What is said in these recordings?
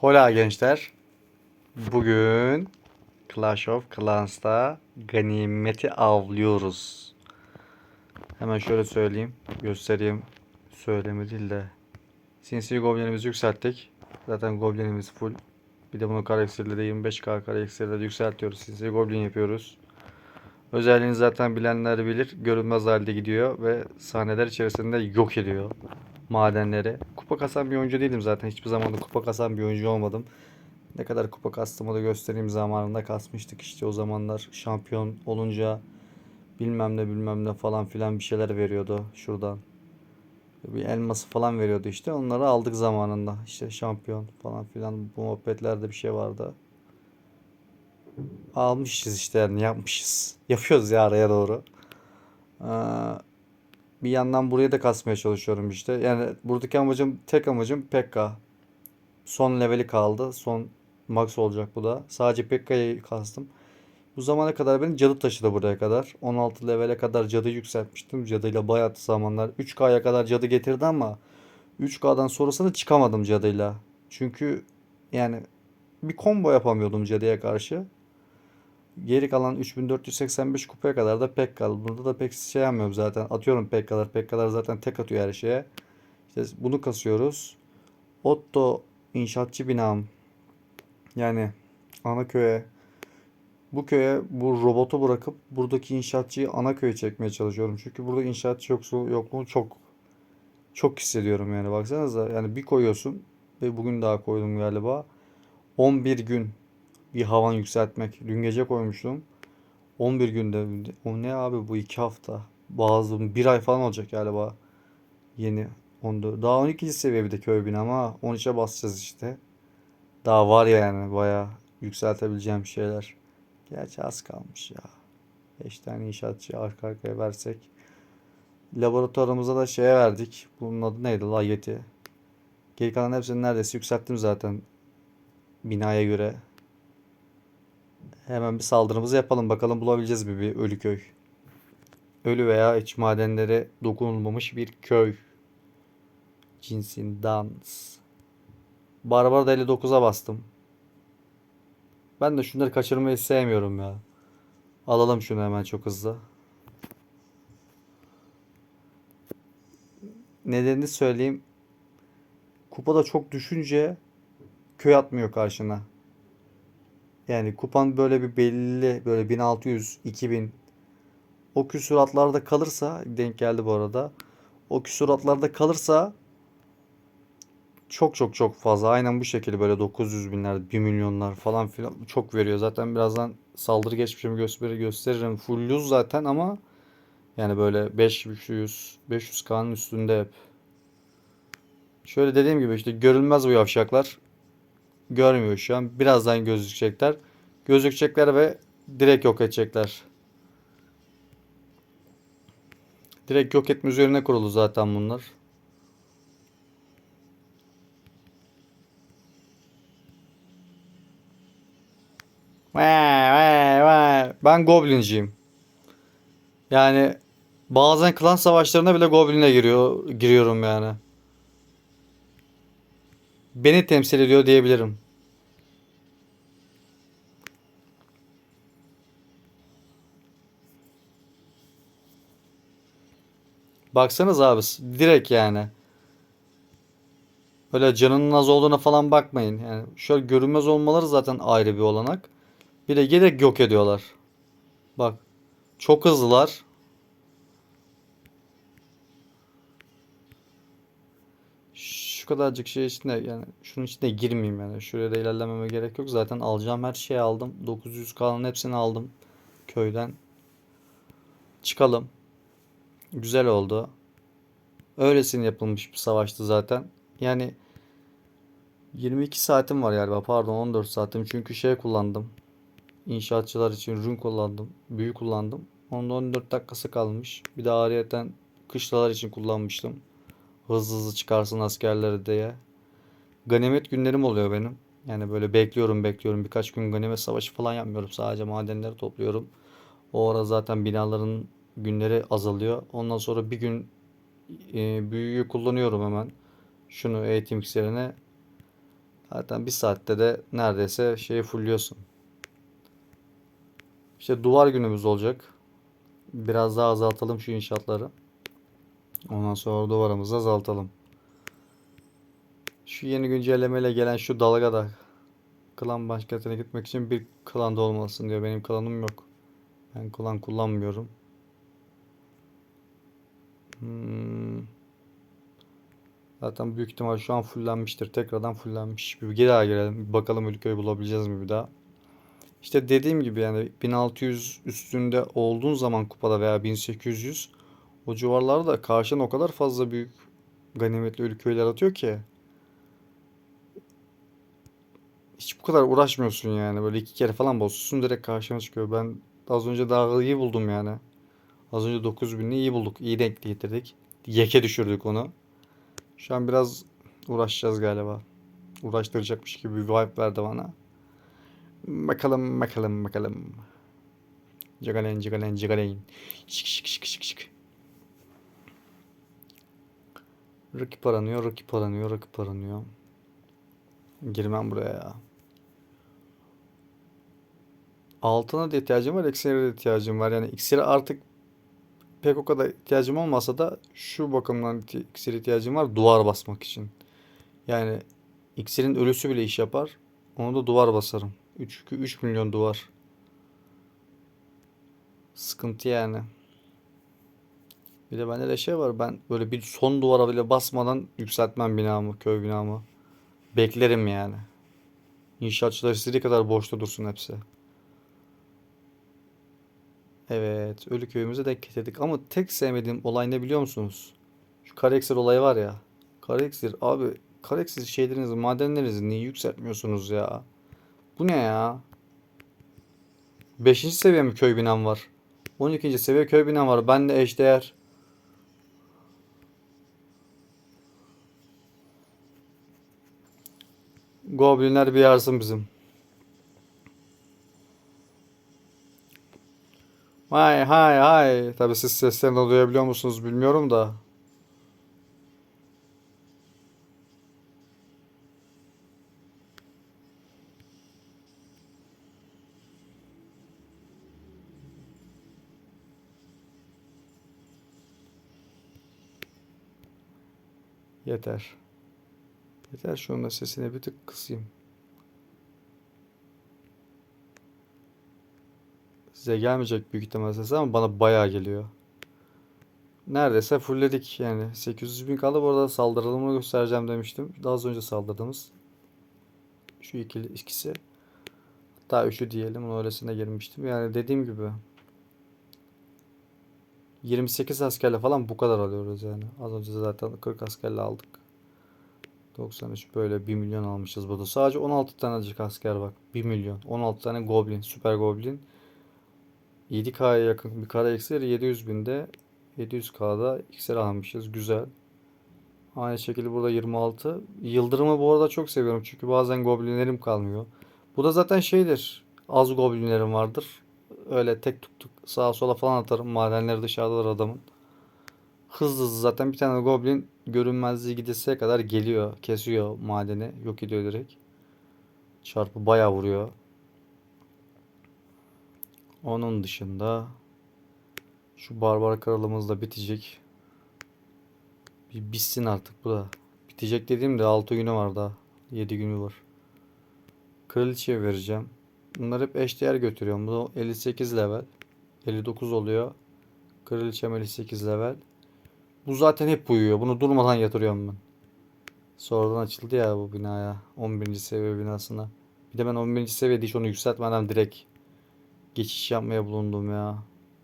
Hola gençler. Bugün Clash of Clans'ta ganimeti avlıyoruz. Hemen şöyle söyleyeyim, göstereyim. Söyleme değil de. Sinsi Goblin'imizi yükselttik. Zaten Goblin'imiz full. Bir de bunu kara de 25k kara de yükseltiyoruz. Sinsi Goblin yapıyoruz. Özelliğini zaten bilenler bilir. Görünmez halde gidiyor ve sahneler içerisinde yok ediyor madenleri. Kupa kasan bir oyuncu değilim zaten. Hiçbir zaman da kupa kasan bir oyuncu olmadım. Ne kadar kupa kastımı da göstereyim zamanında kasmıştık işte o zamanlar şampiyon olunca bilmem ne bilmem ne falan filan bir şeyler veriyordu şuradan. Bir elması falan veriyordu işte onları aldık zamanında işte şampiyon falan filan bu muhabbetlerde bir şey vardı. Almışız işte yani yapmışız. Yapıyoruz ya araya doğru. Ee, bir yandan buraya da kasmaya çalışıyorum işte. Yani buradaki amacım tek amacım Pekka. Son leveli kaldı. Son max olacak bu da. Sadece Pekka'yı kastım. Bu zamana kadar beni cadı taşıdı buraya kadar. 16 levele kadar cadı yükseltmiştim. Cadıyla bayağı zamanlar. 3K'ya kadar cadı getirdi ama 3K'dan sonrasını çıkamadım cadıyla. Çünkü yani bir combo yapamıyordum cadıya karşı. Geri kalan 3485 kupaya kadar da pek kaldı. Burada da pek şey yapmıyorum zaten. Atıyorum pek kadar. Pek kadar zaten tek atıyor her şeye. İşte bunu kasıyoruz. Otto inşaatçı binam. Yani ana köye. Bu köye bu robotu bırakıp buradaki inşaatçıyı ana köye çekmeye çalışıyorum. Çünkü burada inşaatçı yoksa yokluğunu çok çok hissediyorum yani. Baksanıza yani bir koyuyorsun ve bugün daha koydum galiba. 11 gün bir havan yükseltmek. Dün gece koymuştum. 11 günde. O ne abi bu 2 hafta. Bazı bir ay falan olacak galiba. Yeni 14. Daha 12. seviye bir de köy bina ama 13'e basacağız işte. Daha var yani bayağı yükseltebileceğim şeyler. Gerçi az kalmış ya. 5 tane inşaatçı arka arkaya versek. Laboratuvarımıza da şeye verdik. Bunun adı neydi? La Yeti. Geri kalan hepsini neredeyse yükselttim zaten. Binaya göre. Hemen bir saldırımızı yapalım. Bakalım bulabileceğiz mi bir ölü köy. Ölü veya iç madenlere dokunulmamış bir köy. Cinsinden. Barbar da 59'a bastım. Ben de şunları kaçırmayı sevmiyorum ya. Alalım şunu hemen çok hızlı. Nedenini söyleyeyim. Kupada çok düşünce köy atmıyor karşına. Yani kupan böyle bir belli böyle 1600, 2000 o küsuratlarda kalırsa denk geldi bu arada. O küsuratlarda kalırsa çok çok çok fazla. Aynen bu şekilde böyle 900 binler, 1 milyonlar falan filan çok veriyor. Zaten birazdan saldırı geçmişimi gösteri gösteririm. Full zaten ama yani böyle 500 500K'nın üstünde hep. Şöyle dediğim gibi işte görülmez bu yavşaklar. Görmüyor şu an. Birazdan gözükecekler. Gözükecekler ve direkt yok edecekler. Direkt yok etme üzerine kurulu zaten bunlar. Ben Goblinciyim. Yani bazen klan savaşlarına bile Goblin'e giriyor, giriyorum yani. Beni temsil ediyor diyebilirim. Baksanız abi direkt yani. Öyle canının az olduğuna falan bakmayın. Yani şöyle görünmez olmaları zaten ayrı bir olanak. Bir de gerek yok ediyorlar. Bak. Çok hızlılar. Şu kadarcık şey içinde yani şunun içine girmeyeyim yani. Şuraya da ilerlememe gerek yok. Zaten alacağım her şeyi aldım. 900K'nın hepsini aldım. Köyden. Çıkalım. Güzel oldu. Öylesine yapılmış bir savaştı zaten. Yani 22 saatim var galiba. Pardon 14 saatim. Çünkü şey kullandım. İnşaatçılar için rün kullandım. Büyü kullandım. Onda 14 dakikası kalmış. Bir de ayrıyeten kışlalar için kullanmıştım. Hızlı hızlı çıkarsın askerleri diye. Ganimet günlerim oluyor benim. Yani böyle bekliyorum bekliyorum. Birkaç gün ganimet savaşı falan yapmıyorum. Sadece madenleri topluyorum. O ara zaten binaların günleri azalıyor. Ondan sonra bir gün e, büyüyü kullanıyorum hemen. Şunu eğitim iksirine. Zaten bir saatte de neredeyse şeyi fullliyorsun. İşte duvar günümüz olacak. Biraz daha azaltalım şu inşaatları. Ondan sonra duvarımızı azaltalım. Şu yeni güncellemeyle gelen şu dalgada klan başkentine gitmek için bir klanda olmalısın diyor. Benim klanım yok. Ben klan kullanmıyorum. Hmm. Zaten büyük ihtimal şu an fullenmiştir. Tekrardan fullenmiş. Bir geri daha girelim. Bir bakalım Ülkeyi bulabileceğiz mi bir daha. İşte dediğim gibi yani 1600 üstünde olduğun zaman kupada veya 1800 o civarlarda karşına o kadar fazla büyük ganimetli ülkeler atıyor ki. Hiç bu kadar uğraşmıyorsun yani. Böyle iki kere falan basıyorsun direkt karşına çıkıyor. Ben az önce daha iyi buldum yani. Az önce 9000'i iyi bulduk. İyi denk getirdik. Yeke düşürdük onu. Şu an biraz uğraşacağız galiba. Uğraştıracakmış gibi bir vibe verdi bana. Bakalım bakalım bakalım. Cigalen cigalen cigalen. Şık şık şık şık şık. Rakip aranıyor, rakip aranıyor, rakip aranıyor. Girmem buraya ya. Altına da ihtiyacım var, iksire de ihtiyacım var. Yani iksire artık pek o kadar ihtiyacım olmasa da şu bakımdan iksire ihtiyacım var duvar basmak için. Yani iksirin ölüsü bile iş yapar. Onu da duvar basarım. 3, 3 milyon duvar. Sıkıntı yani. Bir de bende de şey var. Ben böyle bir son duvara bile basmadan yükseltmem binamı, köy binamı. Beklerim yani. İnşaatçılar istediği kadar boşta dursun hepsi. Evet, ölü köyümüze denk getirdik. Ama tek sevmediğim olay ne biliyor musunuz? Şu Kareksir olayı var ya. Kareksir abi, Kareksir şeylerinizi, madenlerinizi niye yükseltmiyorsunuz ya? Bu ne ya? 5. seviye mi köy binam var? 12. seviye köy binam var. Ben de eşdeğer. Goblinler bir yarsın bizim. Hay hay hay. Tabii siz seslerini duyabiliyor musunuz bilmiyorum da. Yeter. Yeter şunun da sesini bir tık kısayım. Size gelmeyecek büyük ihtimal sesi ama bana bayağı geliyor. Neredeyse fullledik yani. 800 bin kaldı. Bu arada saldırılımını göstereceğim demiştim. Daha az önce saldırdığımız. Şu ikili ikisi. Hatta üçü diyelim. Onun öylesine girmiştim. Yani dediğim gibi 28 askerle falan bu kadar alıyoruz yani. Az önce zaten 40 askerle aldık. 93 böyle 1 milyon almışız burada. Sadece 16 tanecik asker bak. 1 milyon. 16 tane goblin. Süper goblin. 7K'ya yakın bir kara iksir 700 binde 700K'da iksir almışız. Güzel. Aynı şekilde burada 26. Yıldırımı bu arada çok seviyorum. Çünkü bazen goblinlerim kalmıyor. Bu da zaten şeydir. Az goblinlerim vardır. Öyle tek tuk tuk sağa sola falan atarım. Madenleri dışarıdadır adamın. Hızlı hızlı zaten bir tane goblin görünmezliği gidesiye kadar geliyor. Kesiyor madeni. Yok ediyor direkt. Çarpı bayağı vuruyor. Onun dışında şu barbar kralımız da bitecek. Bir bitsin artık bu da. Bitecek dediğimde 6 günü var daha. 7 günü var. Kraliçeye vereceğim. Bunlar hep eşdeğer götürüyorum. Bu da 58 level. 59 oluyor. Kraliçem 58 level. Bu zaten hep uyuyor. Bunu durmadan yatırıyorum ben. Sonradan açıldı ya bu binaya. 11. seviye binasına. Bir de ben 11. seviyede hiç onu yükseltmeden direkt geçiş yapmaya bulundum ya.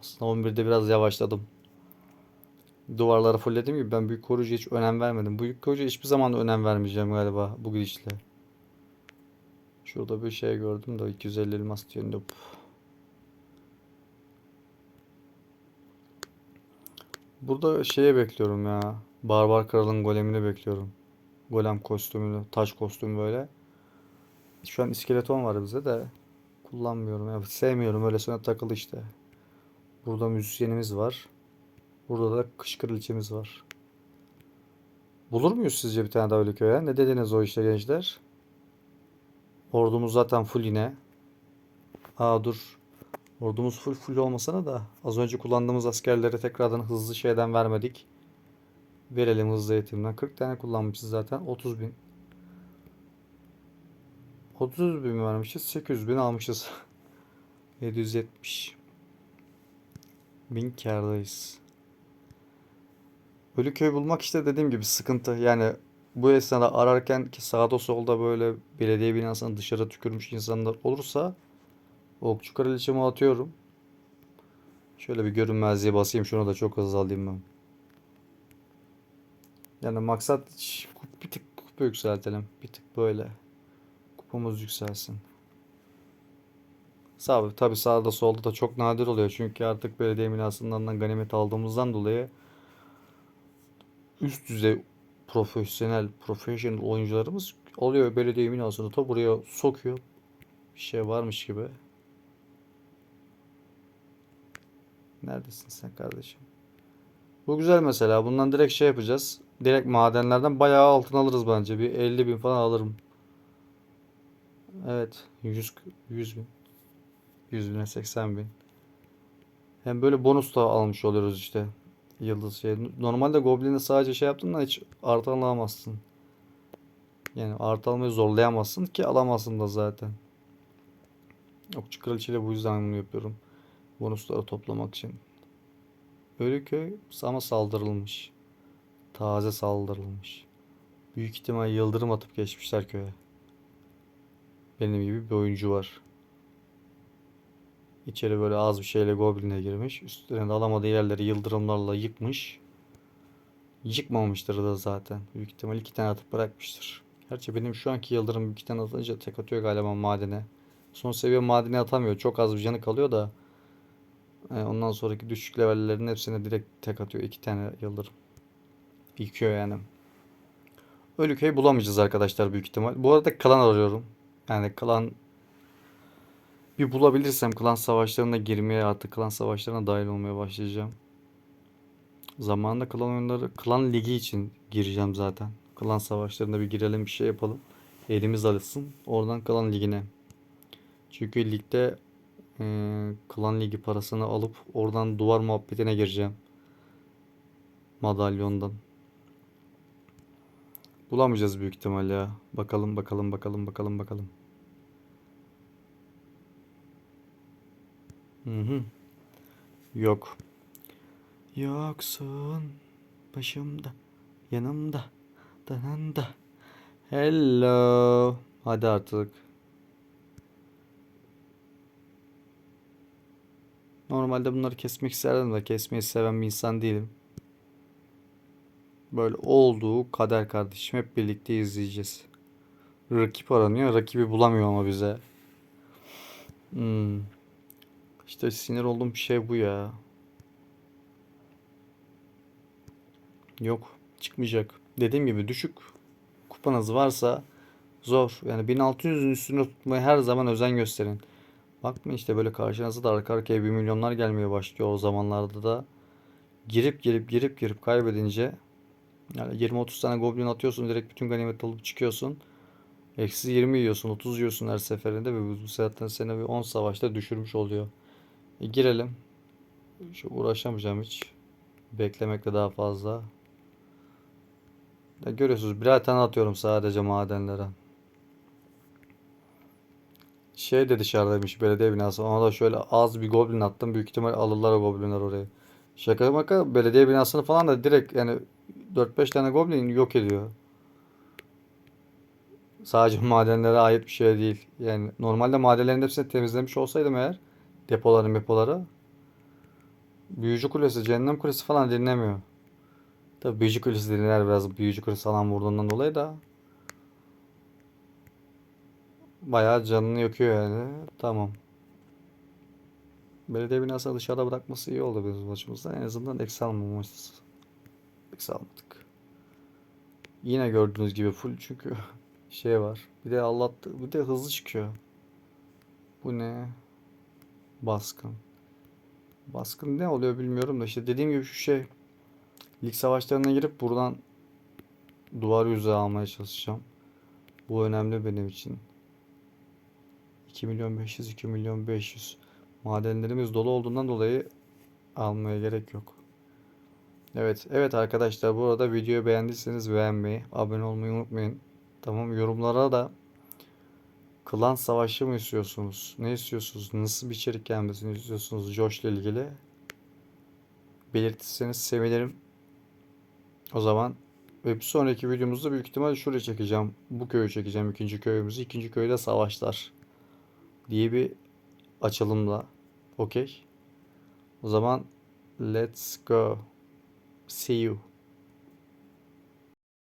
Aslında 11'de biraz yavaşladım. Duvarları fullediğim gibi ben büyük koruyucuya hiç önem vermedim. Büyük koruyucuya hiçbir zaman önem vermeyeceğim galiba bu gidişle. Şurada bir şey gördüm de 250 elmas diyor. Nope. Burada şeye bekliyorum ya. Barbar Kral'ın golemini bekliyorum. Golem kostümünü, taş kostüm böyle. Şu an iskeleton var bize de kullanmıyorum. Ya sevmiyorum öylesine takılı işte. Burada müzisyenimiz var. Burada da kış kraliçemiz var. Bulur muyuz sizce bir tane daha öyle köye? Ne dediniz o işte gençler? Ordumuz zaten full yine. Aa dur. Ordumuz full full olmasına da az önce kullandığımız askerlere tekrardan hızlı şeyden vermedik. Verelim hızlı eğitimden. 40 tane kullanmışız zaten. 30 bin. 30 bin vermişiz. 800 bin almışız. 770. Bin kârdayız. Ölüköy bulmak işte dediğim gibi sıkıntı. Yani bu esnada ararken ki sağda solda böyle belediye binasına dışarı tükürmüş insanlar olursa okçu kraliçemi atıyorum. Şöyle bir görünmezliğe basayım. Şunu da çok hızlı alayım ben. Yani maksat bir tık kupa yükseltelim. Bir tık böyle. Kupamız yükselsin. Sağ, tabii sağda solda da çok nadir oluyor. Çünkü artık belediye binasından ganimet aldığımızdan dolayı üst düzey profesyonel, profesyonel oyuncularımız oluyor belediye binasını da buraya sokuyor. Bir şey varmış gibi. Neredesin sen kardeşim? Bu güzel mesela. Bundan direkt şey yapacağız. Direkt madenlerden bayağı altın alırız bence. Bir 50 bin falan alırım. Evet. 100, 100 bin. 100 bine 80 bin. Hem böyle bonus da almış oluyoruz işte. Yıldız şey. Normalde Goblin'de sadece şey yaptın da hiç artı alamazsın. Yani artı almayı zorlayamazsın ki alamazsın da zaten. Okçu kraliçeyle bu yüzden bunu yapıyorum. Bonusları toplamak için. Ölüköy ama saldırılmış. Taze saldırılmış. Büyük ihtimal yıldırım atıp geçmişler köye. Benim gibi bir oyuncu var. İçeri böyle az bir şeyle Goblin'e girmiş. Üstlerinde alamadığı yerleri yıldırımlarla yıkmış. Yıkmamıştır da zaten. Büyük ihtimal iki tane atıp bırakmıştır. Gerçi benim şu anki yıldırım iki tane atınca tek atıyor galiba madene. Son seviye madene atamıyor. Çok az bir canı kalıyor da. E, ondan sonraki düşük levellerin hepsine direkt tek atıyor. iki tane yıldırım. Yıkıyor yani. Ölüköy bulamayacağız arkadaşlar büyük ihtimal. Bu arada klan arıyorum. Yani klan bir bulabilirsem klan savaşlarına girmeye artık klan savaşlarına dahil olmaya başlayacağım. Zamanında klan oyunları, klan ligi için gireceğim zaten. Klan savaşlarına bir girelim bir şey yapalım. Elimiz alışsın. Oradan klan ligine. Çünkü ligde e, klan ligi parasını alıp oradan duvar muhabbetine gireceğim. Madalyondan. Bulamayacağız büyük ihtimal ya. Bakalım bakalım bakalım bakalım bakalım. Hı hı. Yok. Yoksun başımda, yanımda, dananda. Hello. Hadi artık. Normalde bunları kesmek isterdim de kesmeyi seven bir insan değilim. Böyle olduğu kader kardeşim hep birlikte izleyeceğiz. Rakip aranıyor. Rakibi bulamıyor ama bize. Hmm. İşte sinir olduğum bir şey bu ya. Yok. Çıkmayacak. Dediğim gibi düşük kupanız varsa zor. Yani 1600'ün üstüne tutmaya her zaman özen gösterin. Bakma işte böyle karşınıza da arka arkaya bir milyonlar gelmeye başlıyor o zamanlarda da. Girip girip girip girip kaybedince yani 20-30 tane goblin atıyorsun direkt bütün ganimet alıp çıkıyorsun. Eksi 20 yiyorsun 30 yiyorsun her seferinde ve bu, zaten seni bir 10 savaşta düşürmüş oluyor. E, girelim. Şu uğraşamayacağım hiç. Beklemekle daha fazla. Ya görüyorsunuz birer tane atıyorum sadece madenlere. Şey de dışarıdaymış belediye binası. Ona da şöyle az bir goblin attım. Büyük ihtimal alırlar o goblinler orayı. Şaka maka belediye binasını falan da direkt yani 4-5 tane goblin yok ediyor. Sadece madenlere ait bir şey değil. Yani normalde madenlerin hepsini temizlemiş olsaydım eğer depoları depoları Büyücü Kulesi, Cehennem Kulesi falan dinlemiyor. Tabii Büyücü Kulesi dinler biraz Büyücü Kulesi falan vurduğundan dolayı da bayağı canını yakıyor yani. Tamam. Belediye binasını dışarıda bırakması iyi oldu bizim açımızdan. En azından eksi almamışız. Eksi almadık. Yine gördüğünüz gibi full çünkü şey var. Bir de Allah bir de hızlı çıkıyor. Bu ne? Baskın. Baskın ne oluyor bilmiyorum da işte dediğim gibi şu şey. Lig savaşlarına girip buradan duvar yüzü almaya çalışacağım. Bu önemli benim için. 2 milyon 500, 2 milyon 500. Madenlerimiz dolu olduğundan dolayı almaya gerek yok. Evet, evet arkadaşlar bu arada videoyu beğendiyseniz beğenmeyi, abone olmayı unutmayın. Tamam yorumlara da klan savaşı mı istiyorsunuz? Ne istiyorsunuz? Nasıl bir içerik gelmesini istiyorsunuz Josh'la ilgili? Belirtirseniz sevinirim. O zaman ve bir sonraki videomuzda büyük ihtimal şuraya çekeceğim. Bu köyü çekeceğim. ikinci köyümüzü. İkinci köyde savaşlar diye bir açılımla. Okey. O zaman let's go. See you.